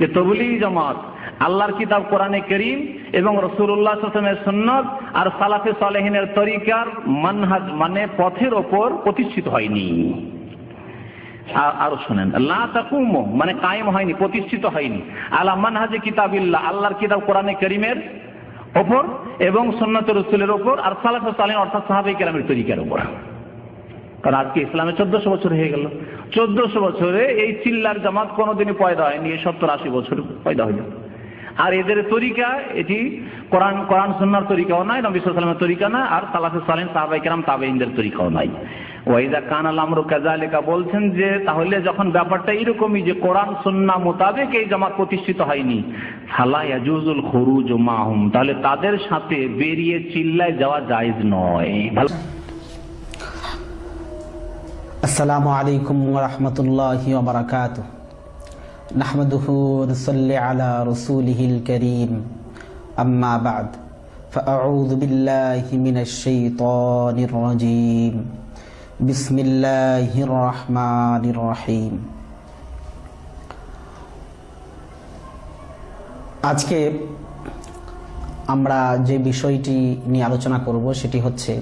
যে তবলিগ জামাত, আল্লাহর কিতাব, কোরআনে করিম এবং রসুল্লাহ সন্ন্যত আর সালাফে সালেহিনের তরিকার মানহাজ মানে পথের ওপর প্রতিষ্ঠিত হয়নি। আরও শোনেন, লা তাকুমো মানে কায়েম হয়নি, প্রতিষ্ঠিত হয়নি। আলা মানহাজে কিতাবিল্লাহ, আল্লাহর কিতাব, কোরআনে করিমের ওপর এবং সন্ন্যত রসুলের ওপর আর সালাফে সালেন অর্থাৎ সাহাবে কেরামের তরিকার ওপর। কারণ আজকে ইসলামে চোদ্দশো বছর হয়ে গেল। চোদ্দশো বছরে এই চিল্লার জামাত কোনোদিনই পয়দা হয়নি, এই সত্তর আশি বছর পয়দা হইল। আর এদের তরিকা, এটি কোরআন কোরআন সন্ন্যার তরিকাও নাই, নবী সালামের তরিকা না, আর সালাফে সালেন সাহাবাই কেরাম তাবেইনদের তরিকাও নাই। ওয়াইদা কান আলামরু কাজালেকা বলছেন যে, তাহলে যখন ব্যাপারটা এরকমই যে কোরআন, সন্না মোতাবেক এই জামাত প্রতিষ্ঠিত হয়নি, ফালা ইয়াজুজুল খুরুজ মাহুম, তাহলে তাদের সাথে বেরিয়ে চিল্লায় যাওয়া জায়েজ নয়। ভালো السلام عليكم ورحمة الله وبركاته نحمده ونصلي على رسوله الكريم أما بعد فأعوذ بالله من الشيطان الرجيم بسم الله الرحمن الرحيم আজকে আমরা যে বিষয়টি নিয়ে আলোচনা করব সেটি হচ্ছে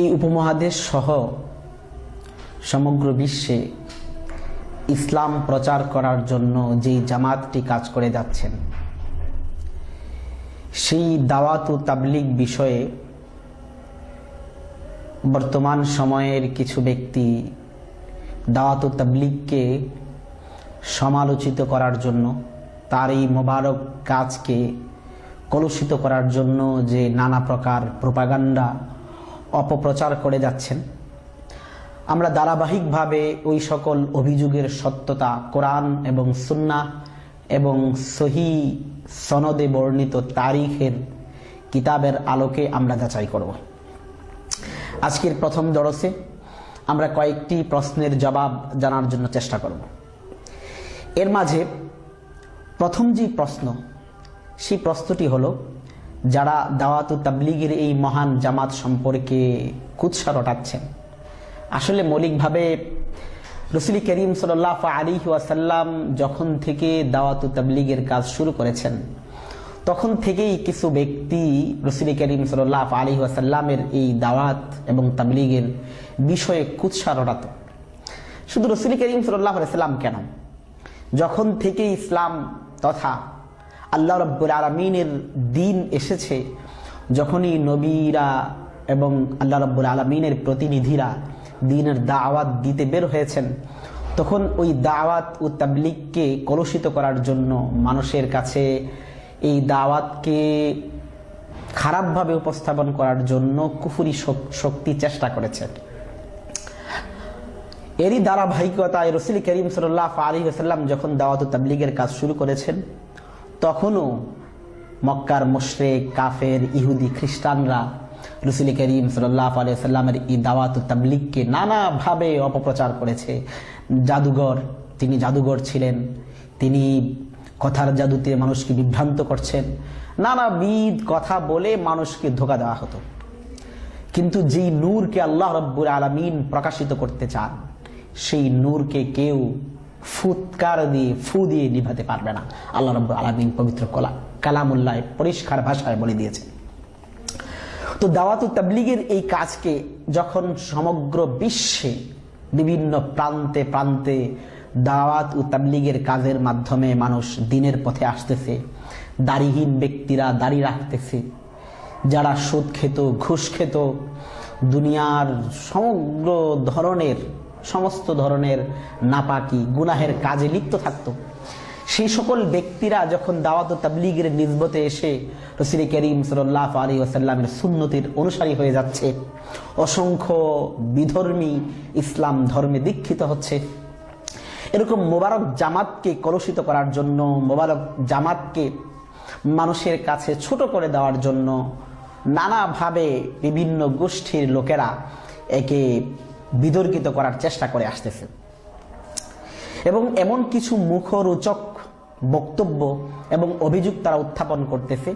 এই উপমহাদেশ সহ সমগ্র বিশ্বে ইসলাম প্রচার করার জন্য যেই জামাতটি কাজ করে যাচ্ছেন, সেই দাওয়াত ও তাবলিগ বিষয়ে বর্তমান সময়ের কিছু ব্যক্তি দাওয়াত ও তাবলিগকে সমালোচিত করার জন্য, তার এই মোবারক কাজকে কলুষিত করার জন্য যে নানা প্রকার প্রোপাগান্ডা অপপ্রচার করে যাচ্ছেন। আমরা ধারাবাহিকভাবে ওই সকল অভিযোগের সত্যতা কোরআন এবং সুন্না এবং সহি সনদে বর্ণিত তারিখের কিতাবের আলোকে আমরা যাচাই করব। আজকের প্রথম দরসে আমরা কয়েকটি প্রশ্নের জবাব জানার জন্য চেষ্টা করব। এর মাঝে প্রথম যে প্রশ্ন, সেই প্রশ্নটি হলো যারা দাওয়াত তাবলিগের এই মহান জামাত সম্পর্কে কুৎসা রটাচ্ছেন। আসলে মৌলিকভাবে রসুলি করিম সাল্লাহ আলী ওয়াসাল্লাম যখন থেকে দাওয়াত তাবলিগের কাজ শুরু করেছেন, তখন থেকেই কিছু ব্যক্তি রসুলি করিম সাল্লাহ আলী ওয়াসাল্লামের এই দাওয়াত এবং তাবলিগের বিষয়ে কুৎসা রটাত। শুধু রসুলি করিম সাল্লাহ সাল্লাম কেন? যখন থেকে ইসলাম তথা আল্লাহ রব্বুল আলমিনের দিন এসেছে, যখনই নবীরা এবং আল্লাহ রব্বুল আলমিনের প্রতিনিধিরা দিনের দাওয়াত দিতে বের হয়েছেন, তখন ওই দাওয়াত ও তাবলিগকে কলুষিত করার জন্য মানুষের কাছে এই দাওয়াতকে খারাপভাবে উপস্থাপন করার জন্য কুফুরি শক্তি চেষ্টা করেছেন। এরই ধারাবাহিকতায় রসুল করিম সাল্লাহ আলী আসাল্লাম যখন দাওয়াত তাবলিগের কাজ শুরু করেছেন তখনও মক্কার মুশরেক, কাফের, ইহুদি, খ্রিস্টানরা রসুল করিম সাল্লাহ আলিয়াল্লামের এই দাওয়াত তাবলিগকে নানাভাবে অপপ্রচার করেছে। জাদুঘর, তিনি জাদুঘর ছিলেন, তিনি কথার জাদুতে মানুষকে বিভ্রান্ত করছেন, নানাবিধ কথা বলে মানুষকে ধোকা দেওয়া হতো। কিন্তু যেই নূরকে আল্লাহ রব্বুর আলমিন প্রকাশিত করতে চান, সেই নূরকে কেউ ফুৎকার দিয়ে ফু দিয়ে নিভাতে পারবে না। আল্লাহ রব্বুর আলমিন পবিত্র কলা, কালামুল্লাহ পরিষ্কার ভাষায় বলে দিয়েছেন। তো দাওয়াত তাবলিগের এই কাজকে যখন সমগ্র বিশ্বে বিভিন্ন প্রান্তে প্রান্তে দাওয়াত ও তাবলিগের কাজের মাধ্যমে মানুষ দিনের পথে আসতেছে, দাড়িহীন ব্যক্তিরা দাড়ি রাখতেছে, যারা সুদ খেত, ঘুষ খেত, দুনিয়ার সমগ্র ধরনের সমস্ত ধরনের নাপাকি, গুনাহের কাজে লিপ্ত থাকতো। সেই সকল ব্যক্তিরা যখন দাওয়াত তাবলিগের নিজবতে এসে রসিল করিম সাল্লাহ আলী ওসাল্লামের সুন্নতির অনুসারী হয়ে যাচ্ছে, অসংখ্য বিধর্মী ইসলাম ধর্মে দীক্ষিত হচ্ছে। এরকম মোবারক জামাতকে কলুষিত করার জন্য, মোবারক জামাতকে মানুষের কাছে ছোট করে দেওয়ার জন্য নানাভাবে বিভিন্ন গোষ্ঠীর লোকেরা একে বিতর্কিত করার চেষ্টা করে আসতেছে। এবং এমন কিছু মুখরোচক বক্তব্য এবং অভিযোগ তারা উত্থাপন করতেছে,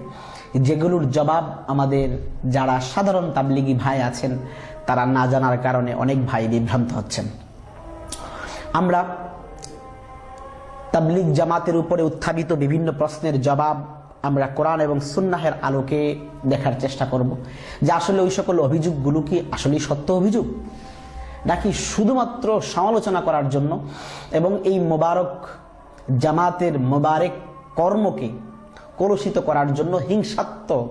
যেগুলোর জবাব আমাদের যারা সাধারণ তাবলিগি ভাই আছেন, তারা না জানার কারণে অনেক ভাই বিভ্রান্ত হচ্ছেন। আমরা তাবলিগ জামাতের উপরে উত্থাপিত বিভিন্ন প্রশ্নের জবাব আমরা কোরআন এবং সুন্নাহের আলোকে দেখার চেষ্টা করব। যে আসলে ওই সকল অভিযোগগুলো কি আসলেই সত্য অভিযোগ? নাকি শুধুমাত্র সমালোচনা করার জন্য এবং এই মোবারক জামাতের মোবারক কর্মকে কলুষিত করার জন্য হিংসাত্মক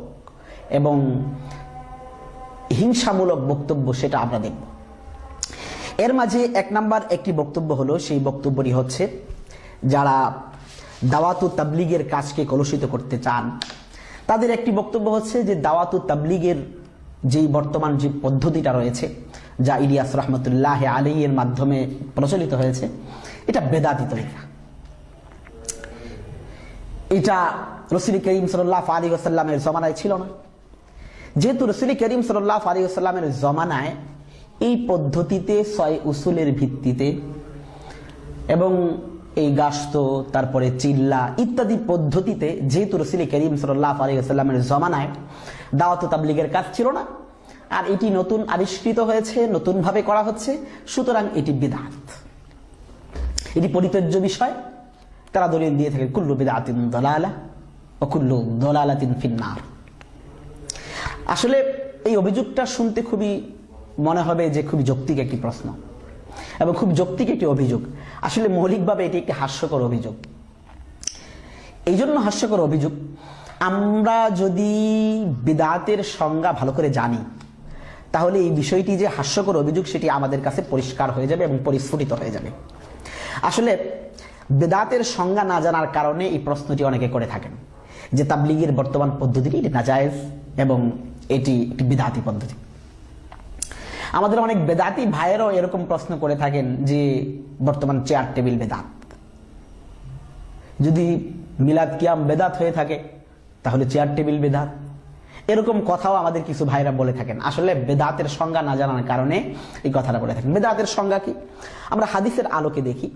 এবং হিংসামূলক বক্তব্য সেটা আমরা দেখব। এর মাঝে এক নাম্বার একটি বক্তব্য হলো, সেই বক্তব্যটি হচ্ছে, যারা দাওয়াতু তাবলিগের কাজকে কলুষিত করতে চান, তাদের একটি বক্তব্য হচ্ছে যে দাওয়াতু তাবলিগের যেই বর্তমান যে পদ্ধতিটা রয়েছে যা ইলিয়াস রহমতুল্লাহ আলী এর মাধ্যমে প্রচলিত হয়েছে। এটা বেদাতি তরিকা। এটা রসুল করিম সাল্লাহ আলী আসাল্লামের জমানায় ছিল না। যেহেতু রসুল করিম সাল্লাহ আলী আসাল্লামের জমানায় এই পদ্ধতিতে ছয় উসুলের ভিত্তিতে এবং এই গাস্ত তারপরে চিল্লা ইত্যাদি পদ্ধতিতে যেহেতু রসুল করিম সাল্লাহ আলী আসাল্লামের জমানায় দাওয়াত তাবলিগের কাজ ছিল না আর এটি নতুন আবিষ্কৃত হয়েছে, নতুনভাবে করা হচ্ছে, সুতরাং এটি বিদাত। এটি পরিত্যাজ্য বিষয়। তারা দলিল দিয়ে থাকে, কুল্লু বিদাতিন দলালা ও কুল্লু দলালাতিন ফিন্নার। আসলে এই অভিযোগটা শুনতে খুবই, মনে হবে যে খুবই যৌক্তিক একটি প্রশ্ন এবং খুব যৌক্তিক একটি অভিযোগ। আসলে মৌলিকভাবে এটি একটি হাস্যকর অভিযোগ। এই জন্য হাস্যকর অভিযোগ, আমরা যদি বিদাতের সংজ্ঞা ভালো করে জানি তাহলে এই বিষয়টি যে হাস্যকর অভিযোগ, সেটি আমাদের কাছে পরিষ্কার হয়ে যাবে এবং পরিস্ফুটিত হয়ে যাবে। আসলে, বেদাতের সংজ্ঞা না জানার কারণে এই প্রশ্নটি অনেকে করে থাকেন, যে তাবলিগের বর্তমান পদ্ধতিটি এটি নাজায়েজ এবং এটি একটি বিদাতি পদ্ধতি। আমাদের অনেক বেদাতি ভাইয়েরও এরকম প্রশ্ন করে থাকেন যে, বর্তমান চেয়ার টেবিল বেদাত। যদি মিলাদ কিয়াম বেদাত হয়ে থাকে, তাহলে চেয়ার টেবিল বেদাত। এরকম কথাও আমাদের কিছু ভাইরা বলে থাকেন। আসলে বেদাতের সংজ্ঞা না জানার কারণে এই কথাটা বলে থাকেন। বেদাতের সংজ্ঞা কি? আমরা হাদিসের আলোকে দেখি।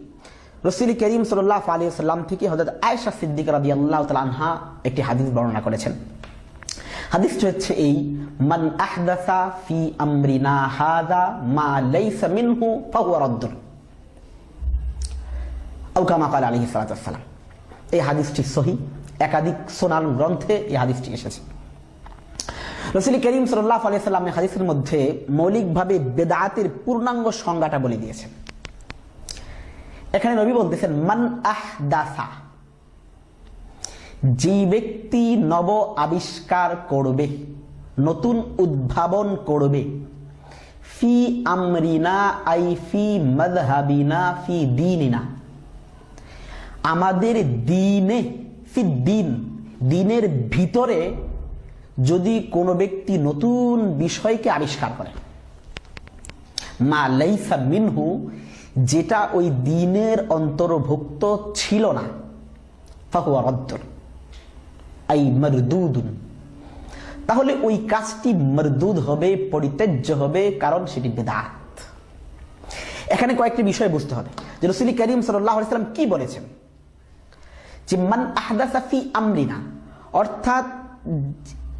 রসুল করিম সাল্লাহ আলী সাল্লাম থেকে হজরত আয়সা সিদ্দিক রাদি আল্লাহ আনহা একটি হাদিস বর্ণনা করেছেন। হাদিসটি হচ্ছে এই, মান আহদাসা ফি আমরিনা হাদা মা লাইসা মিনহু ফাহুয়া রাদ্দুন। আও কামা ক্বালা আলাইহিস সালাতু ওয়াস সালাম এই হাদিসটি সহি। একাধিক সোনান গ্রন্থে এই হাদিসটি এসেছে। রসুল করিম সাল্লাহ আলিয়া সাল্লামের হাদিসের মধ্যে মৌলিকভাবে বেদাতের পূর্ণাঙ্গ সংজ্ঞাটা বলে দিয়েছেন। এখানে নবী বলতেছেন, মান আহদাসা যে ব্যক্তি নব আবিষ্কার করবে, নতুন উদ্ভাবন করবে, ফি আমরিনা আই ফি মদহাবিনা ফি দিনিনা। আমাদের দিনে, ফি দিন, দিনের ভিতরে যদি কোনো ব্যক্তি নতুন বিষয়কে আবিষ্কার করে। মা লাইসা মিনহু, যেটা ওই দিনের অন্তর্ভুক্ত ছিল না, ফাহুয়া রদ্দুন আই মরদুদুন। তাহলে ওই কাজটি মরদুদ হবে, পরিত্যাজ্য হবে, কারণ সেটি বেদাত। এখানে কয়েকটি বিষয় বুঝতে হবে। যে রসুল করিম সাল্লাম কি বলেছেন? যে মান আহদাসাফি আমরিনা, অর্থাৎ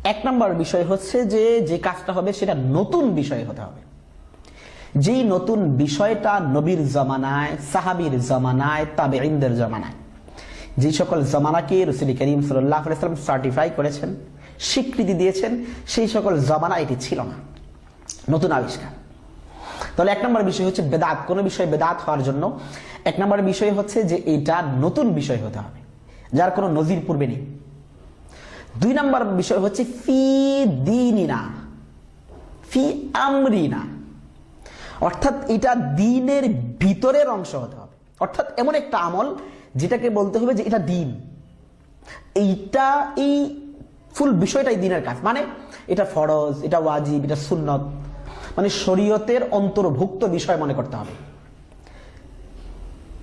এক নম্বর বিষয় হচ্ছে যে যে কাজটা হবে সেটা নতুন বিষয় হতে হবে। যেই নতুন বিষয়টা নবীর জমানায়, সাহাবির জমানায় তাবে ইন্দের জমানায়, যে সকল জমানাকে রসুল করিম সাল্লাম সার্টিফাই করেছেন, স্বীকৃতি দিয়েছেন, সেই সকল জমানা এটি ছিল না। নতুন আবিষ্কার। তাহলে এক নম্বর বিষয় হচ্ছে বেদাত। কোনো বিষয় বেদাত হওয়ার জন্য এক নম্বর বিষয় হচ্ছে যে, এটা নতুন বিষয় হতে হবে। যার কোনো নজির পূর্বে নেই। দুই নম্বর বিষয় হচ্ছে ফি দিনিনা, ফি আমরিনা। অর্থাৎ এটা দিনের ভিতরের অংশ হতে হবে। অর্থাৎ এমন একটা আমল যেটাকে বলতে হবে যে এটা দিন। এইটা এই ফুল বিষয়টাই দিনের কাজ। মানে এটা ফরজ, এটা ওয়াজিব, এটা সুন্নত। মানে শরীয়তের অন্তর্ভুক্ত বিষয় মনে করতে হবে।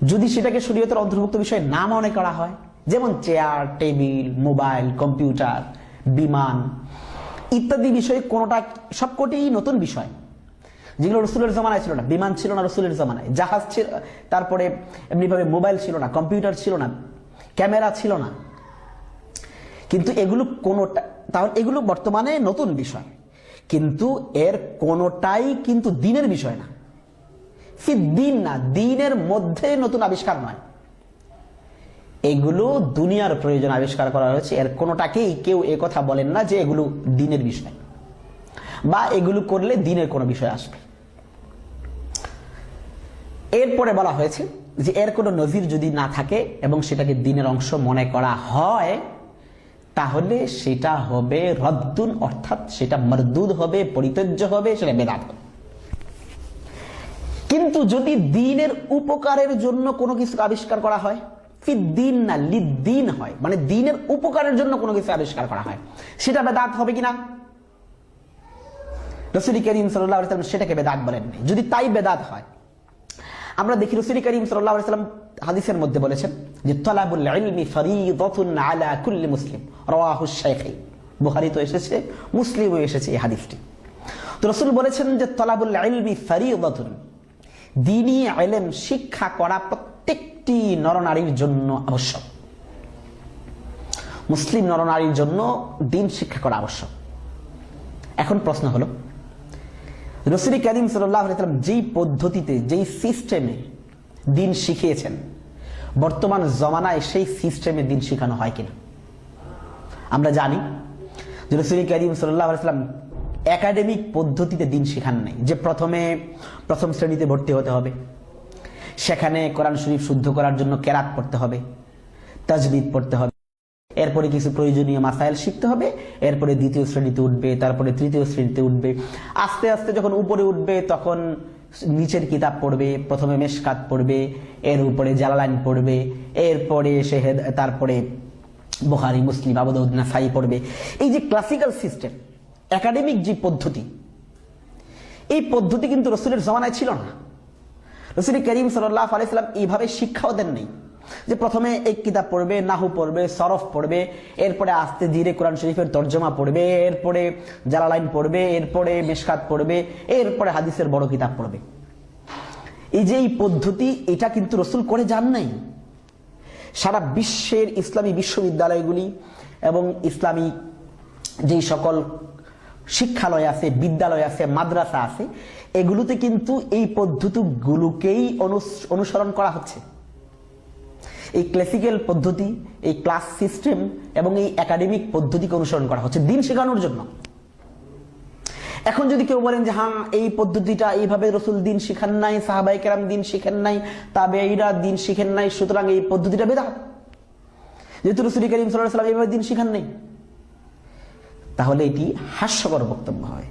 যদি সেটাকে শরীয়তের অন্তর্ভুক্ত বিষয় না মনে করা হয় যেমন চেয়ার, টেবিল, মোবাইল, কম্পিউটার, বিমান ইত্যাদি বিষয় কোনোটা সবকটি নতুন বিষয়। যেগুলো রসুলের জমানায় ছিল না। বিমান ছিল না রসুলের জমানায়। জাহাজ ছিল, তারপরে এমনিভাবে মোবাইল ছিল না, কম্পিউটার ছিল না, ক্যামেরা ছিল না। কিন্তু এগুলো কোনোটা, তাহলে এগুলো বর্তমানে নতুন বিষয়। কিন্তু এর কোনোটাই কিন্তু দিনের বিষয় না। দিন না, দিনের মধ্যে নতুন আবিষ্কার নয়। এগুলো দুনিয়ার প্রয়োজন আবিষ্কার করা হয়েছে। এর কোনোটাকেই কেউ কথা বলেন না যে এগুলো দিনের বিষয়। বা এগুলো করলে দিনের কোনো বিষয় আসবে। এরপরে বলা হয়েছে যে এর কোনো নজির যদি না থাকে এবং সেটাকে দিনের অংশ মনে করা হয়, তাহলে সেটা হবে রদ্দুন, অর্থাৎ সেটা মরদুদ হবে পরিতজ্য হবে, সেটা বেদাত হবে। কিন্তু যদি দিনের উপকারের জন্য কোনো কিছু আবিষ্কার করা হয় না লিদ্দিন হয়। মানে দিনের উপকারের জন্য কোনো কিছু আবিষ্কার করা হয়। সেটা বেদাত হবে কিনা? করিম সাল্লাহ সেটাকে বেদাত বলেননি। যদি তাই বেদাত হয়, আমরা দেখি রসুল করিম সাল্লাম হাদিসের মধ্যে বলেছেন যে, তলাবুল ইলমি ফরিদাতুন আলা কুল্লি মুসলিম। রাওয়াহু শাইখাই তো এসেছে, মুসলিমও এসেছে এই হাদিসটি। তো রসুল বলেছেন যে, তলাবুল ইলমি ফরিদাতুন। দিনী ইলম শিক্ষা করা প্রত্যেকটি নরনারীর জন্য আবশ্যক। মুসলিম নরনারীর জন্য দিন শিক্ষা করা আবশ্যক। এখন প্রশ্ন হলো, রসুল করিম সাল্লাম যেই পদ্ধতিতে, যেই সিস্টেমে দিন শিখিয়েছেন, বর্তমান জমানায় সেই সিস্টেমে দিন শেখানো হয় কিনা? আমরা জানি যে রসুল করিম সাল্লাম একাডেমিক পদ্ধতিতে দিন শেখান নাই। যে প্রথমে, প্রথম শ্রেণীতে ভর্তি হতে হবে সেখানে কোরআন শরীফ শুদ্ধ করার জন্য কেরাত পড়তে হবে তাজবিদ পড়তে হবে, এরপরে কিছু প্রয়োজনীয় মাসাইল শিখতে হবে, এরপরে দ্বিতীয় শ্রেণীতে উঠবে, তারপরে তৃতীয় শ্রেণীতে উঠবে। আস্তে আস্তে যখন উপরে উঠবে, তখন নিচের কিতাব পড়বে, প্রথমে মেশকাত পড়বে, এর উপরে জালালাইন পড়বে, এরপরে সে তারপরে বোহারি মুসলিম আবুদউদ্দিন সাই পড়বে। এই যে ক্লাসিক্যাল সিস্টেম একাডেমিক যে পদ্ধতি, এই পদ্ধতি কিন্তু রসুলের জমানায় ছিল না। রসুল করিম সাল্লাহ আলাইসাল্লাম এইভাবে শিক্ষাও দেন নেই। যে প্রথমে এক কিতাব পড়বে, নাহু পড়বে, সরফ পড়বে, এরপরে আস্তে ধীরে কোরআন শরীফের তর্জমা পড়বে, এরপরে জালালাইন পড়বে, এরপরে মেশকাত পড়বে, এরপরে হাদিসের বড় কিতাব পড়বে। এই যে এই পদ্ধতি, এটা কিন্তু রসুল করে যান নাই। সারা বিশ্বের ইসলামী বিশ্ববিদ্যালয়গুলি এবং ইসলামী যেই সকল শিক্ষালয় আছে, বিদ্যালয় আছে, মাদ্রাসা আছে এগুলোতে কিন্তু এই পদ্ধতিগুলোকেই অনুসরণ করা হচ্ছে। এই ক্লাসিক্যাল পদ্ধতি, এই ক্লাস সিস্টেম এবং এই একাডেমিক পদ্ধতিকে অনুসরণ করা হচ্ছে দিন শেখানোর জন্য। এখন যদি কেউ বলেন যে হ্যাঁ এই পদ্ধতিটা এইভাবে রসুল দিন শিখান নাই সাহাবাই কেরাম দিন শিখেন নাই তাবে এইরা দিন শিখেন নাই, সুতরাং এই পদ্ধতিটা বেদাত। যেহেতু রসুল করিম সাল্লাম এইভাবে দিন শিখান নাই, তাহলে এটি হাস্যকর বক্তব্য হয়।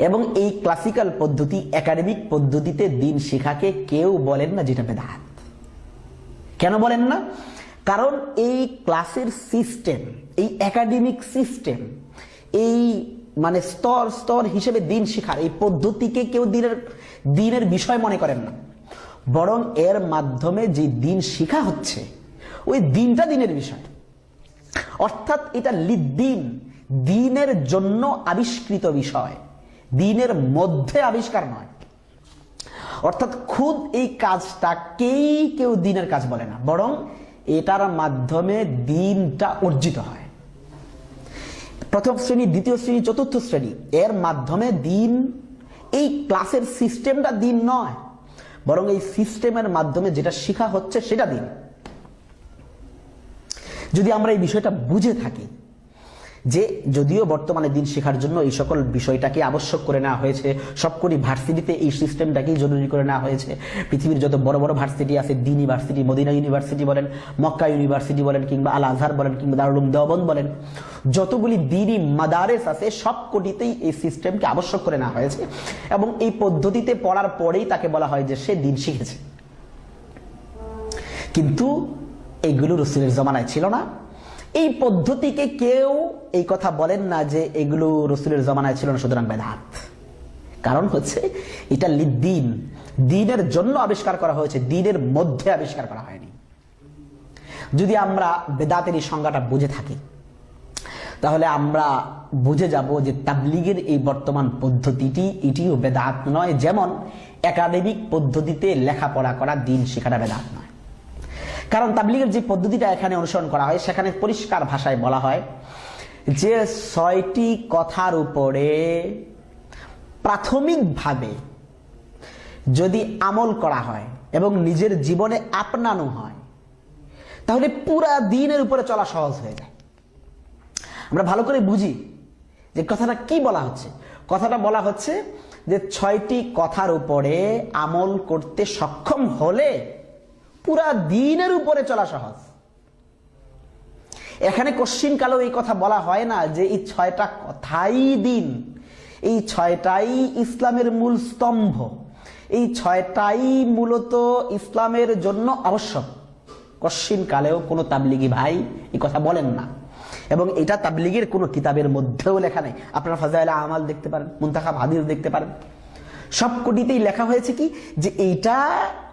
এবং এই ক্লাসিক্যাল পদ্ধতি একাডেমিক পদ্ধতিতে দিন শিখাকে কেউ বলেন না যেটা বেদাত। কেন বলেন না? কারণ এই ক্লাসের সিস্টেম এই একাডেমিক সিস্টেম এই মানে স্তর স্তর হিসেবে দিন শেখার এই পদ্ধতিকে কেউ দিনের দিনের বিষয় মনে করেন না। বরং এর মাধ্যমে যে দিন শিখা হচ্ছে, ওই দিনটা দিনের বিষয়। অর্থাৎ এটা লিদ্দিন, দিনের জন্য আবিষ্কৃত বিষয়। দিনের মধ্যে আবিষ্কার নয়। অর্থাৎ খুদ এই কাজটাকেই কেউ দিনের কাজ বলে না, বরং এটার মাধ্যমে দিনটা অর্জিত হয়। প্রথম শ্রেণি, দ্বিতীয় শ্রেণি, চতুর্থ শ্রেণি, এর মাধ্যমে দিন, এই ক্লাসের সিস্টেমটা দিন নয়, বরং এই সিস্টেমের মাধ্যমে যেটা শেখা হচ্ছে সেটা দিন। যদি আমরা এই বিষয়টা বুঝে থাকি যে যদিও বর্তমানে দিন শেখার জন্য এই সকল বিষয়টাকে আবশ্যক করে নেওয়া হয়েছে, সবকটি ভার্সিটিতে এই সিস্টেমটাকেই জরুরি করে নেওয়া হয়েছে। পৃথিবীর যত বড় বড় ভার্সিটি আছে, দিন ইউনিভার্সিটি, মদিনা ইউনিভার্সিটি বলেন, মক্কা ইউনিভার্সিটি বলেন, কিংবা আল আজহার বলেন, কিংবা দারুলুম দেওবন্দ বলেন, যতগুলি দিনই মাদারেস আছে, সবকটিতেই এই সিস্টেমকে আবশ্যক করে নেওয়া হয়েছে এবং এই পদ্ধতিতে পড়ার পরেই তাকে বলা হয় যে সে দিন শিখেছে। কিন্তু এগুলো রসুলের জমানায় ছিল না। এই পদ্ধতিকে কেউ এই কথা বলেন না যে এগুলো রসুলের জমানায় ছিল না, সুতরাং বেদাত। কারণ হচ্ছে, এটা দিন দিনের জন্য আবিষ্কার করা হয়েছে, দিনের মধ্যে আবিষ্কার করা হয়নি। যদি আমরা বেদাতের এই সংজ্ঞাটা বুঝে থাকি, তাহলে আমরা বুঝে যাব যে তাবলিগের এই বর্তমান পদ্ধতিটি এটিও বেদাত নয়। যেমন, একাডেমিক পদ্ধতিতে লেখাপড়া করা, দিন শেখাটা বেদাত নয়। কারণ তাবলিগের যে পদ্ধতিটা এখানে অনুসরণ করা হয়, সেখানে পরিষ্কার ভাষায় বলা হয় যে ছয়টি কথার উপরে প্রাথমিকভাবে যদি আমল করা হয় এবং নিজের জীবনে আপনানো হয়, তাহলে পুরা দিনের উপরে চলা সহজ হয়ে যায়। আমরা ভালো করে বুঝি যে কথাটা কি বলা হচ্ছে। কথাটা বলা হচ্ছে যে ছয়টি কথার উপরে আমল করতে সক্ষম হলে পুরা দিনের উপরে চলা সহজ। এখানে কশ্চিন কালো এই কথা বলা হয় না যে এই ছয়টা কথাই দিন। এই ছয়টাই ইসলামের মূল স্তম্ভ। এই ছয়টাই মূলত ইসলামের জন্য আবশ্যক। কশ্চিন কালেও কোনো তাবলিগি ভাই এই কথা বলেন না। এবং এটা তাবলিগের কোনো কিতাবের মধ্যেও লেখা নেই। আপনারা ফাজাইলা আমাল দেখতে পারেন, মুন্তাখাব হাদিস দেখতে পারেন। সব কোটিতেই লেখা হয়েছে কি? যে এইটা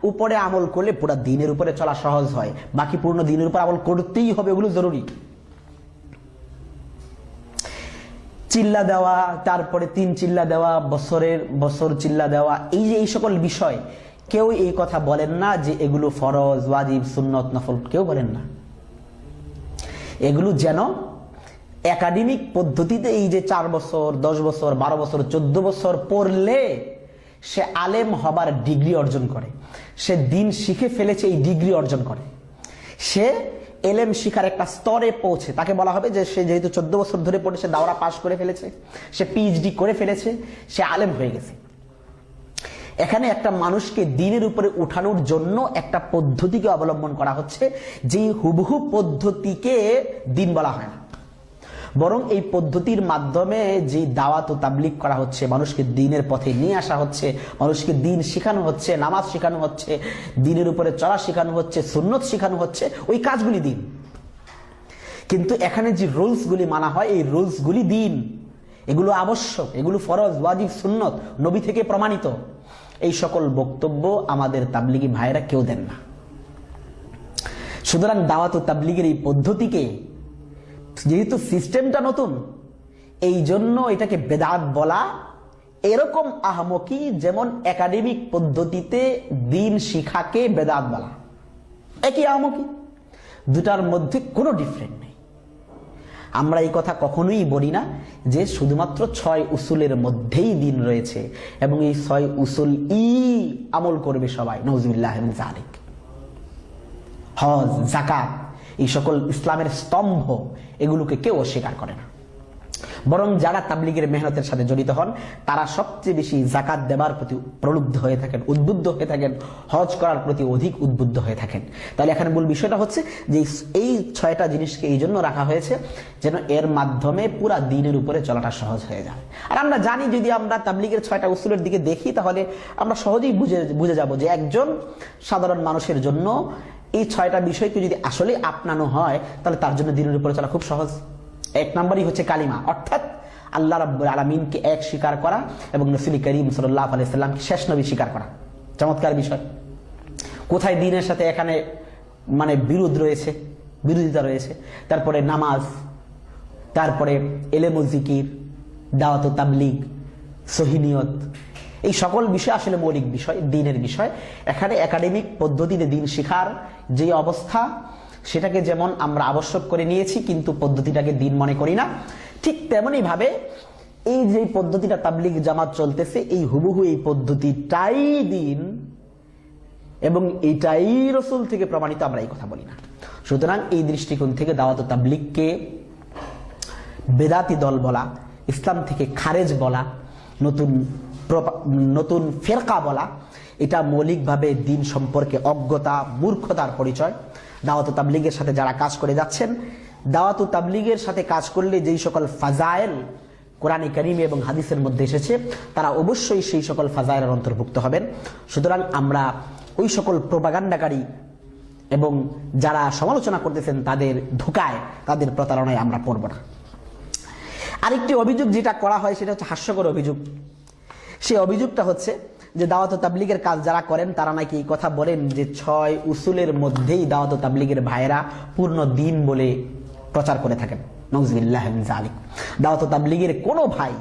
উপরে আমল করলে পুরো দিনের উপরে চলা সহজ হয়। বাকি পূর্ণ দিনের উপর আমল করতেই হবে ওগুলো জরুরি। চিল্লা দেওয়া, তারপরে তিন চিল্লা দেওয়া, বছরের, বছর চিল্লা দেওয়া, এই যে এই সকল বিষয়, কেউ এই কথা বলেন না যে এগুলো ফরজ, ওয়াজিব, সুন্নত, নফল, কেউ বলেন না। এগুলো যেন একাডেমিক পদ্ধতিতে এই যে চার বছর, দশ বছর, বারো বছর, চোদ্দ বছর পড়লে সে আলেম হবার ডিগ্রি অর্জন করে। সে দিন শিখে ফেলেছে, এই ডিগ্রি অর্জন করে। সে এলেম শিখার একটা স্তরে পৌঁছে। তাকে বলা হবে যে, সে যেহেতু চোদ্দ বছর ধরে পড়ে, সে দাওরা পাশ করে ফেলেছে, সে পিএইচডি করে ফেলেছে, সে আলেম হয়ে গেছে। এখানে একটা মানুষকে দিনের উপরে উঠানোর জন্য একটা পদ্ধতিকে অবলম্বন করা হচ্ছে যে হুবহু পদ্ধতিকে দিন বলা হয় না। বরং এই পদ্ধতির মাধ্যমে যে দাওয়াত ও তাবলিক করা হচ্ছে, মানুষকে দিনের পথে নিয়ে আসা হচ্ছে, মানুষকে দিন শেখানো হচ্ছে, নামাজ শেখানো হচ্ছে, দিনের উপরে চলা শেখানো হচ্ছে, সুন্নত শেখানো হচ্ছে, ওই কাজগুলি দিন। কিন্তু এখানে যে রুলসগুলি মানা হয়, এই রুলসগুলি দিন। এগুলো আবশ্যক, এগুলো ফরজ, ওয়াজিব, সুন্নত, নবী থেকে প্রমাণিত। এই সকল বক্তব্য আমাদের তাবলিগি ভাইরা কেউ দেন না। সুতরাং দাওয়াত ও তাবলিগের এই পদ্ধতিকে যেহেতু সিস্টেমটা নতুন এই জন্য এটাকে বেদাত বলা এরকম আহমকি যেমন একাডেমিক পদ্ধতিতে দিন শিখাকে বেদাত বলা। একই আহমকি, দুটার মধ্যে কোনো ডিফারেন্ট নেই। আমরা এই কথা কখনোই বলি না যে শুধুমাত্র ছয় উসুলের মধ্যেই দিন রয়েছে এবং এই ছয় উসুল ই আমল করবে সবাই নজরুল্লাহ জালিক হজ জাকাত এই সকল ইসলামের স্তম্ভ এগুলোকে কেউ অস্বীকার করে না। বরং যারা তাবলিগের মেহনতের সাথে জড়িত হন, তারা সবচেয়ে বেশি জাকাত দেবার প্রতি প্রলুব্ধ হয়ে থাকেন, উদ্বুদ্ধ হয়ে থাকেন, হজ করার প্রতি অধিক উদ্বুদ্ধ হয়ে থাকেন। তাহলে এখানে মূল বিষয়টা হচ্ছে যে এই ছয়টা জিনিসকে এই জন্য রাখা হয়েছে যেন এর মাধ্যমে পুরা দিনের উপরে চলাটা সহজ হয়ে যায়। আর আমরা জানি যদি আমরা তাবলিগের ছয়টা উসুলের দিকে দেখি, তাহলে আমরা সহজেই বুঝে বুঝে যাব যে একজন সাধারণ মানুষের জন্য এই ছয়টা বিষয়কে যদি আসলে আপনানো হয়, তাহলে তার জন্য দিনের উপরে চলা খুব সহজ। এক নম্বরই হচ্ছে কালিমা। অর্থাৎ আল্লাহ রাব্বুল আলমিনকে এক স্বীকার করা এবং নসিলি করিম সাল্লাহ আলাইসাল্লামকে শেষ নবী স্বীকার করা। চমৎকার বিষয়। কোথায় দিনের সাথে এখানে মানে বিরোধ রয়েছে, বিরোধিতা রয়েছে, তারপরে নামাজ, তারপরে এলেমু জিকির, দাওয়াত তাবলিগ সহিনিয়ত এই সকল বিষয় আসলে মৌলিক বিষয়, দিনের বিষয়। এখানে একাডেমিক পদ্ধতিতে দিন শিখার যে অবস্থা, সেটাকে যেমন আমরা আবশ্যক করে নিয়েছি, কিন্তু পদ্ধতিটাকে দিন মনে করি না। ঠিক তেমনই ভাবে এই যে পদ্ধতিটা তাবলিগ জামাত চলতেছে, এই হুবহু এই পদ্ধতিটাই দিন এবং এটাই রসুল থেকে প্রমাণিত, আমরা এই কথা বলি না। সুতরাং এই দৃষ্টিকোণ থেকে দাওয়াত ও তাবলিগকে বেদাতি দল বলা, ইসলাম থেকে খারেজ বলা, নতুন নতুন ফেরকা বলা, এটা মৌলিকভাবে দিন সম্পর্কে অজ্ঞতা, মূর্খতার পরিচয়। দাওয়াত তাবলিগের সাথে যারা কাজ করে যাচ্ছেন, দাওয়াত তাবলিগের সাথে কাজ করলে যেই সকল ফাজায়েল কোরআনে করিম এবং হাদিসের মধ্যে এসেছে, তারা অবশ্যই সেই সকল ফাজায়ের অন্তর্ভুক্ত হবেন। সুতরাং আমরা ওই সকল প্রপাগান্ডাকারী এবং যারা সমালোচনা করতেছেন, তাদের ধোকায়, তাদের প্রতারণায় আমরা পড়ব না। আরেকটি অভিযোগ যেটা করা হয়, সেটা হচ্ছে হাস্যকর অভিযোগ। সেই অভিযোগটা হচ্ছে যে দাওয়াত তাবলিগের কাজ যারা করেন, তারা নাকি এই কথা বলেন যে ছয় উসুলের মধ্যেই দাওয়াত তাবলিগের ভাইয়েরা পূর্ণ দিন বলে প্রচার করে থাকেন। নজবিল্লাহ দাওয়াত তাবলিগের কোনো ভাই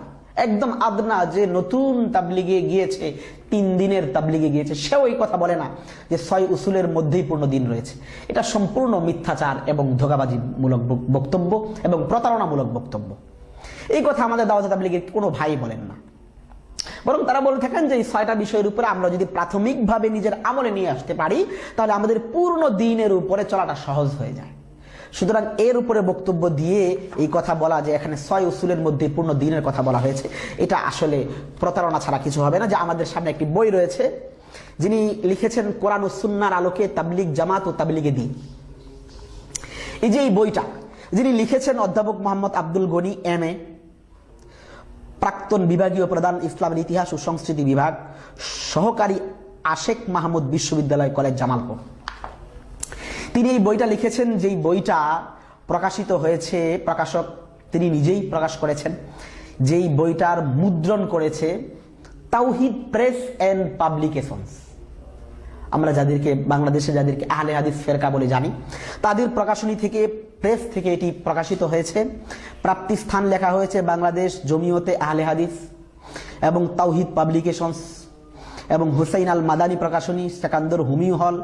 একদম আদনা যে নতুন তাবলিগে গিয়েছে, তিন দিনের তাবলিগে গিয়েছে, সেও এই কথা বলে না যে ছয় উসুলের মধ্যেই পূর্ণ দিন রয়েছে। এটা সম্পূর্ণ মিথ্যাচার এবং ধোকাবাজি মূলক বক্তব্য এবং প্রতারণামূলক বক্তব্য। এই কথা আমাদের দাওয়াত তাবলিগের কোনো ভাই বলেন না। বরং তারা বলে থাকেন যে এই ছয়টা বিষয়ের উপরে আমরা যদি প্রাথমিকভাবে নিজের আমলে নিয়ে আসতে পারি, তাহলে আমাদের পূর্ণ দিনের উপরে চলাটা সহজ হয়ে যায়। সুতরাং এর উপরে বক্তব্য দিয়ে এই কথা বলা যে এখানে ছয় উসুলের মধ্যে পূর্ণ দিনের কথা বলা হয়েছে, এটা আসলে প্রতারণা ছাড়া কিছু হবে না। যে আমাদের সামনে একটি বই রয়েছে, যিনি লিখেছেন, কোরআন ও সুন্নার আলোকে তাবলিগ জামাত ও তাবলিগে দিন। এই যে এই বইটা, যিনি লিখেছেন অধ্যাপক মোহাম্মদ আব্দুল গনি এম এ প্রাক্তন বিভাগীয় প্রধান ইসলামের ইতিহাস ও সংস্কৃতি বিভাগ, সহকারী আশেক মাহমুদ বিশ্ববিদ্যালয় কলেজ জামালপুর। তিনি এই বইটা লিখেছেন, যেই বইটা প্রকাশিত হয়েছে, প্রকাশক তিনি নিজেই প্রকাশ করেছেন, যেই বইটার মুদ্রণ করেছে তাওহিদ প্রেস অ্যান্ড পাবলিকেশনস। আমরা যাদেরকে বাংলাদেশে যাদেরকে আহলে হাদিস ফেরকা বলে জানি, তাদের প্রকাশনী থেকে প্রেস থেকে এটি প্রকাশিত হয়েছে। প্রাপ্তি স্থান লেখা হয়েছে বাংলাদেশ জমিয়তে আহলে হাদিস এবং তাওহিদ পাবলিকেশনস এবং হুসাইন আল মাদানী প্রকাশনী, সেকান্দর হুমিউ হল।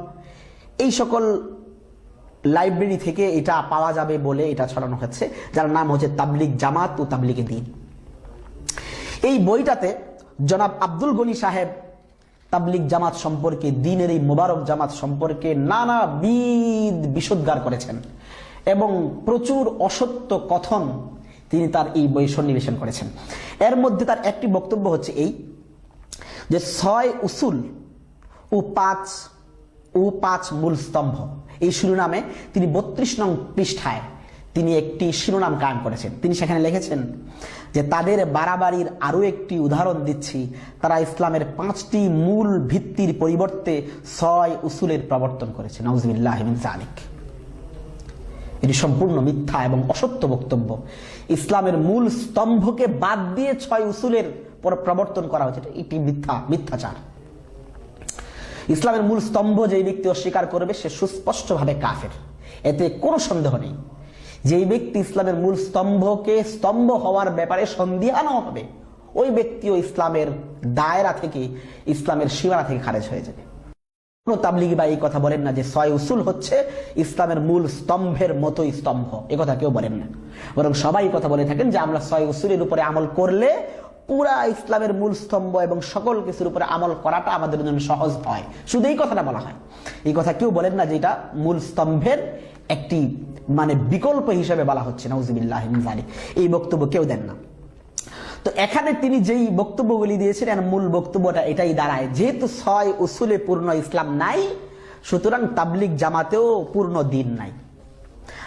এই সকল লাইব্রেরি থেকে এটা পাওয়া যাবে বলে এটা ছড়ানো হচ্ছে যার নাম হচ্ছে তাবলিগ জামাত ও তাবলিগে দিন। এই বইটাতে জনাব আব্দুল গনি সাহেব তাবলিগ জামাত সম্পর্কে, দিনের এই মোবারক জামাত সম্পর্কে নানাবিধ বিশোদ্গার করেছেন। এবং প্রচুর অসত্য কথন তিনি তার এই বই সন্নিবেশন করেছেন। এর মধ্যে তার একটি বক্তব্য হচ্ছে এই, যে ছয় উসুল ও পাঁচ ও পাঁচ মূল স্তম্ভ, এই শিরোনামে তিনি বত্রিশ নং পৃষ্ঠায় তিনি একটি শিরোনাম কায়েম করেছেন। তিনি সেখানে লিখেছেন যে, তাদের বাড়াবাড়ির আরও একটি উদাহরণ দিচ্ছি। তারা ইসলামের পাঁচটি মূল ভিত্তির পরিবর্তে ছয় উসুলের প্রবর্তন করেছে নজবিল্লাহ সালিক এটি সম্পূর্ণ মিথ্যা এবং অসত্য বক্তব্য। ইসলামের মূল স্তম্ভকে বাদ দিয়ে ছয় উসুলের পর প্রবর্তন করা হয়েছে। এটি মিথ্যা, মিথ্যাচার। ইসলামের মূল স্তম্ভ যেই ব্যক্তি অস্বীকার করবে, সে সুস্পষ্টভাবে কাফের। এতে কোনো সন্দেহ নেই। যেই ব্যক্তি ইসলামের মূল স্তম্ভকে স্তম্ভ হওয়ার ব্যাপারে সন্দিহান হবে, ওই ব্যক্তিও ইসলামের দায়রা থেকে, ইসলামের সীমানা থেকে খারেজ হয়ে যাবে। কোন তাবলিগি বা এই কথা বলেন না যে ছয় উসুল হচ্ছে ইসলামের মূল স্তম্ভের মতোই স্তম্ভ। এ কথা কেউ বলেন না। বরং সবাই কথা বলে থাকেন যে আমরা ছয় উসুলের উপরে আমল করলে পুরা ইসলামের মূল স্তম্ভ এবং সকল কিছুর উপরে আমল করাটা আমাদের জন্য সহজ হয়। শুধু এই কথাটা বলা হয়। এই কথা কেউ বলেন না যে এটা মূল স্তম্ভের একটি মানে বিকল্প হিসেবে বলা হচ্ছে। নজিবিল্লাহ এই বক্তব্য কেউ দেন না। তো এখানে তিনি যেই বক্তব্যগুলি দিয়েছিলেন মূল বক্তব্যটা এটাই দাঁড়ায়। যেহেতু ছয় উসুলে পূর্ণ ইসলাম নাই, সুতরাং তাবলিক জামাতেও পূর্ণ দিন নাই।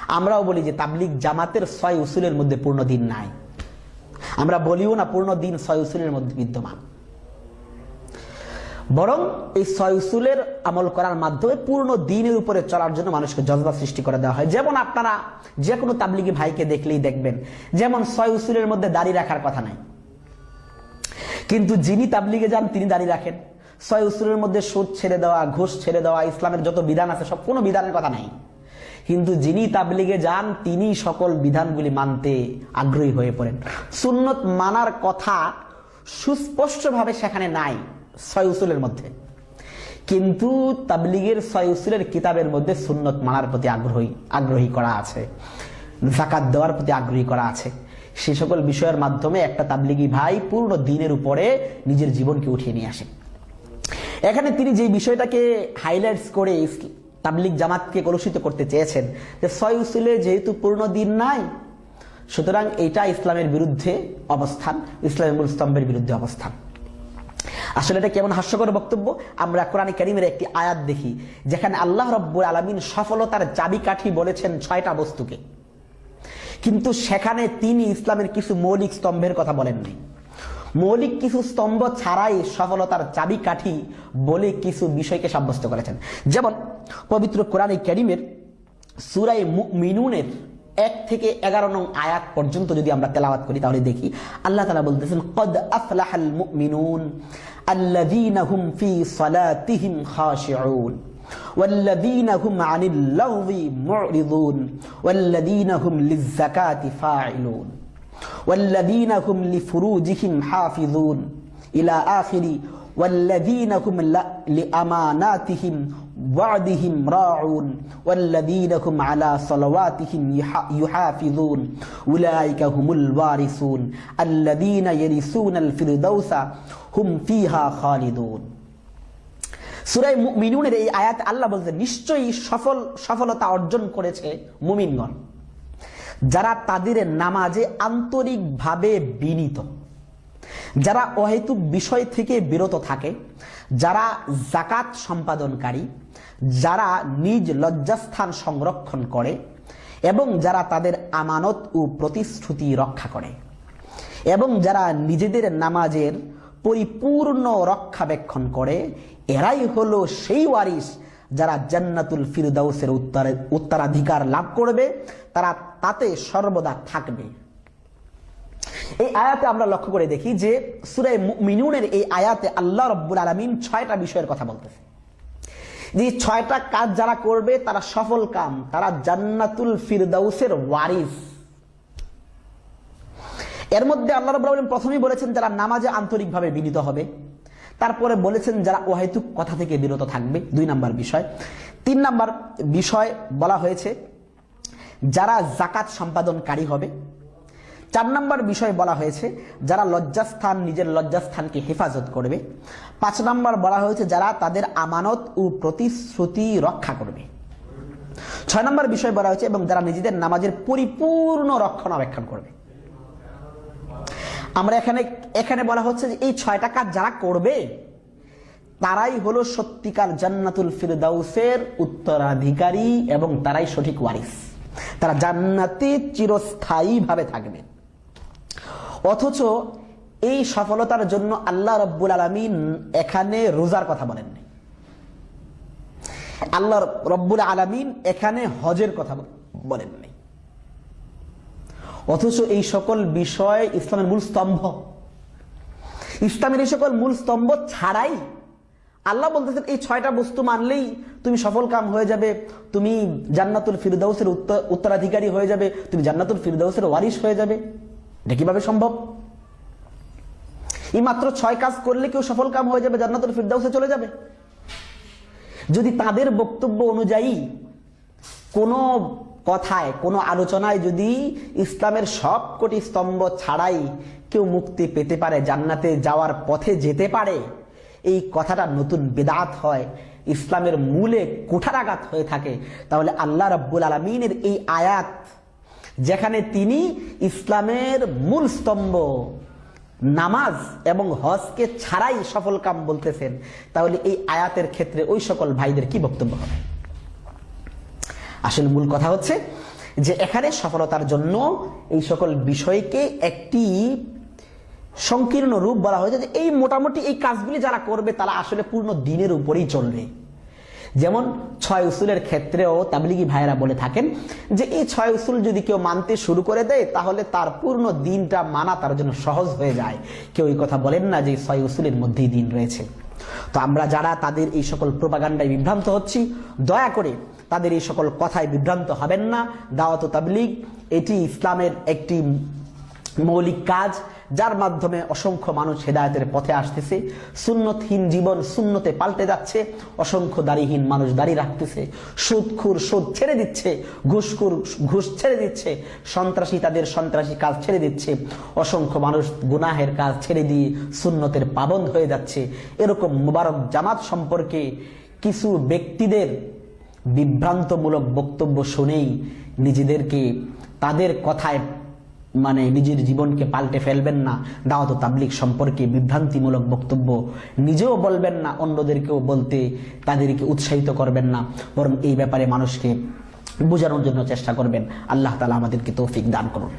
আমরাও বলি যে তাবলিক জামাতের ছয় উসুলের মধ্যে পূর্ণ দিন নাই। আমরা বলিও না পূর্ণ দিন ছয় উসুলের মধ্যে বিদ্যমান। বরং এই ছয় উসুলের আমল করার মাধ্যমে পূর্ণ দিনের উপরে চলার জন্য মানুষকে জজবা সৃষ্টি করে দেওয়া হয়। যেমন আপনারা যে কোনো তাবলিগি ভাইকে দেখলেই দেখবেন, যেমন ছয় উসুলের মধ্যে দাড়ি রাখার কথা নাই। কিন্তু যিনি তাবলিগে যান, তিনি দাড়ি রাখেন। ছয় উসুলের মধ্যে সুদ ছেড়ে দেওয়া, ঘুষ ছেড়ে দেওয়া, ইসলামের যত বিধান আছে, সব কোনো বিধানের কথা নাই। কিন্তু যিনি তাবলিগে যান, তিনি সকল বিধানগুলি মানতে আগ্রহী হয়ে পড়েন। সুন্নত মানার কথা সুস্পষ্টভাবে সেখানে নাই। ছয় উসুলের মধ্যে। কিন্তু তাবলিগের ছয় উসুলের কিতাবের মধ্যে সুন্নত মানার প্রতি আগ্রহী আগ্রহী করা আছে। জাকাত দেওয়ার প্রতি আগ্রহী করা আছে। সে সকল বিষয়ের মাধ্যমে একটা তাবলিগি ভাই পূর্ণ দিনের উপরে নিজের জীবনকে উঠিয়ে নিয়ে আসে। এখানে তিনি যে বিষয়টাকে হাইলাইটস করে তাবলিগ জামাতকে কলুষিত করতে চেয়েছেন, যে ছয় উসুলে যেহেতু পূর্ণ দিন নাই, সুতরাং এটা ইসলামের বিরুদ্ধে অবস্থান, ইসলামের মূল স্তম্ভের বিরুদ্ধে অবস্থান। আসলে এটা কেমন হাস্যকর বক্তব্য? আমরা কোরআন করিমের একটি আয়াত দেখি, যেখানে আল্লাহ রব্বুল আলমিন সফলতার চাবিকাঠি বলেছেন ছয়টা বস্তুকে। কিন্তু সেখানে তিনি ইসলামের কিছু মৌলিক স্তম্ভের কথা বলেননি। মৌলিক কিছু স্তম্ভ ছাড়াই সফলতার চাবিকাঠি বলে কিছু বিষয়কে সাব্যস্ত করেছেন। যেমন, পবিত্র কোরআন করিমের সুরাই মিনুনের এক থেকে এগারো নং আয়াত পর্যন্ত যদি আমরা তেলাওয়াত করি তাহলে দেখি আল্লাহ তালা বলতেছেন কদ আফলাহাল মুমিনুন আল্লাযীনা হুম ফি সালাতিহিম খাশিউন والذين هم عن اللغو معرضون والذين هم للزكاة فاعلون والذين هم لفروجهم حافظون إلى آخر والذين هم لأماناتهم ওয়াদিহিম রাউন ওয়াল্লাযীনাকুম আলা সালাওয়াতিহিম ইউহাফিজুন উলাইকা হুমুল ওয়ারিসুন আল্লাযীনা ইয়ারিসুনাল ফিরদাউসা হুম ফিহা খালিদুন সুরাই মিনুনের এই আয়াত আল্লাহ বলতে নিশ্চয়ই সফল, সফলতা অর্জন করেছে মুমিনগণ, যারা তাদের নামাজে আন্তরিকভাবে বিনীত, যারা অহেতুক বিষয় থেকে বিরত থাকে, যারা জাকাত সম্পাদনকারী যারা নিজ লজ্জাস্থান সংরক্ষণ করে এবং যারা তাদের আমানত ও প্রতিশ্রুতি রক্ষা করে এবং যারা নিজেদের নামাজের পরিপূর্ণ রক্ষাবেক্ষণ করে, এরাই হলো সেই ওয়ারিস যারা জান্নাতুল ফিরদাউসের উত্তরে, উত্তরাধিকার লাভ করবে, তারা তাতে সর্বদা থাকবে। এই আয়াতে আমরা লক্ষ্য করে দেখি যে সুরে মিনুনের এই আয়াতে আল্লাহ রব্বুল আলমিন ছয়টা বিষয়ের কথা বলতেছে। যে ছয়টা কাজ যারা করবে, তারা সফল কাম। তারা জান্নাতুল ফিরদাউসের ওয়ারিস। এর মধ্যে আল্লাহ আলমিন প্রথমেই বলেছেন, যারা নামাজে আন্তরিকভাবে বিনীত হবে। তারপরে বলেছেন, যারা অহেতুক কথা থেকে বিরত থাকবে। দুই নাম্বার বিষয়। তিন নাম্বার বিষয় বলা হয়েছে, যারা জাকাত সম্পাদনকারী হবে চার নম্বর বিষয় বলা হয়েছে, যারা লজ্জাস্থান, নিজের লজ্জাস্থানকে হেফাজত করবে। পাঁচ নম্বর বলা হয়েছে, যারা তাদের আমানত ও প্রতিশ্রুতি রক্ষা করবে। ছয় নম্বর বিষয় বলা হয়েছে, এবং যারা নিজেদের নামাজের পরিপূর্ণ রক্ষণাবেক্ষণ করবে। আমরা এখানে এখানে বলা হচ্ছে যে, এই ছয়টা কাজ যারা করবে, তারাই হলো সত্যিকার জান্নাতুল ফিরদাউসের উত্তরাধিকারী এবং তারাই সঠিক ওয়ারিস। তারা জান্নাতে চিরস্থায়ীভাবে থাকবে। অথচ এই সফলতার জন্য আল্লাহ রব্বুল আলমিন এখানে রোজার কথা বলেননি। আল্লাহ রব্বুল আলমিন এখানে হজের কথা বলেননি। অথচ এই সকল বিষয় ইসলামের মূল স্তম্ভ। ইসলামের এই সকল মূল স্তম্ভ ছাড়াই আল্লাহ বলতেছেন, এই ছয়টা বস্তু মানলেই তুমি সফল কাম হয়ে যাবে, তুমি জান্নাতুল ফিরদাউসের উত্তর উত্তরাধিকারী হয়ে যাবে, তুমি জান্নাতুল ফিরদাউসের ওয়ারিশ হয়ে যাবে। এটা কীভাবে সম্ভব? এই মাত্র ছয় কাজ করলে কেউ সফল কাম হয়ে যাবে, জান্নাতুল ফিরদাউসে চলে যাবে। যদি তাদের বক্তব্য অনুযায়ী কোনো কথায়, কোনো আলোচনায় যদি ইসলামের সব কোটি স্তম্ভ ছাড়াই কেউ মুক্তি পেতে পারে, জান্নাতে যাওয়ার পথে যেতে পারে, এই কথাটা নতুন বেদাত হয়, ইসলামের মূলে কুঠারাঘাত হয়ে থাকে, তাহলে আল্লাহ রাব্বুল আলমিনের এই আয়াত যেখানে তিনি ইসলামের মূল স্তম্ভ, নামাজ এবং হজকে ছাড়াই সফল কাম বলতেছেন। তাহলে এই আয়াতের ক্ষেত্রে ওই সকল ভাইদের কি বক্তব্য হবে? আসলে মূল কথা হচ্ছে যে এখানে সফলতার জন্য এই সকল বিষয়কে একটি সংকীর্ণ রূপ বলা হয়েছে যে এই মোটামুটি এই কাজগুলি যারা করবে তারা আসলে পূর্ণ দিনের উপরেই চলবে। যেমন ছয় উসুলের ক্ষেত্রেও তাবলিগি ভাইয়েরা বলে থাকেন যে এই ছয় উসুল যদি কেউ মানতে শুরু করে দেয়, তাহলে তার পূর্ণ দিনটা মানা তার জন্য সহজ হয়ে যায়। কেউ এই কথা বলেন না যে ছয় উসুলের মধ্যেই দিন রয়েছে। তো আমরা যারা তাদের এই সকল প্রোপাগান্ডায় বিভ্রান্ত হচ্ছি, দয়া করে তাদের এই সকল কথায় বিভ্রান্ত হবেন না। দাওয়াত তাবলিগ, এটি ইসলামের একটি মৌলিক কাজ। যার মাধ্যমে অসংখ্য মানুষ হেদায়তের পথে আসতেছে সুন্নতহীন জীবন সুন্নতে পাল্টে যাচ্ছে, অসংখ্য দাড়িহীন মানুষ দাড়ি রাখতেছে, সুদখুর সুদ ছেড়ে দিচ্ছে, ঘুষখুর ঘুষ ছেড়ে দিচ্ছে, সন্ত্রাসী তাদের সন্ত্রাসী কাজ ছেড়ে দিচ্ছে, অসংখ্য মানুষ গুনাহের কাজ ছেড়ে দিয়ে সুন্নতের পাবন্দ হয়ে যাচ্ছে। এরকম মুবারক জামাত সম্পর্কে কিছু ব্যক্তিদের বিভ্রান্তমূলক বক্তব্য শুনেই নিজেদেরকে তাদের কথায় মানে নিজের জীবনকে পাল্টে ফেলবেন না। দাওয়াত তাবলিক সম্পর্কে বিভ্রান্তিমূলক বক্তব্য নিজেও বলবেন না, অন্যদেরকেও বলতে তাদেরকে উৎসাহিত করবেন না। বরং এই ব্যাপারে মানুষকে বোঝানোর জন্য চেষ্টা করবেন। আল্লাহ তালা আমাদেরকে তৌফিক দান করুন।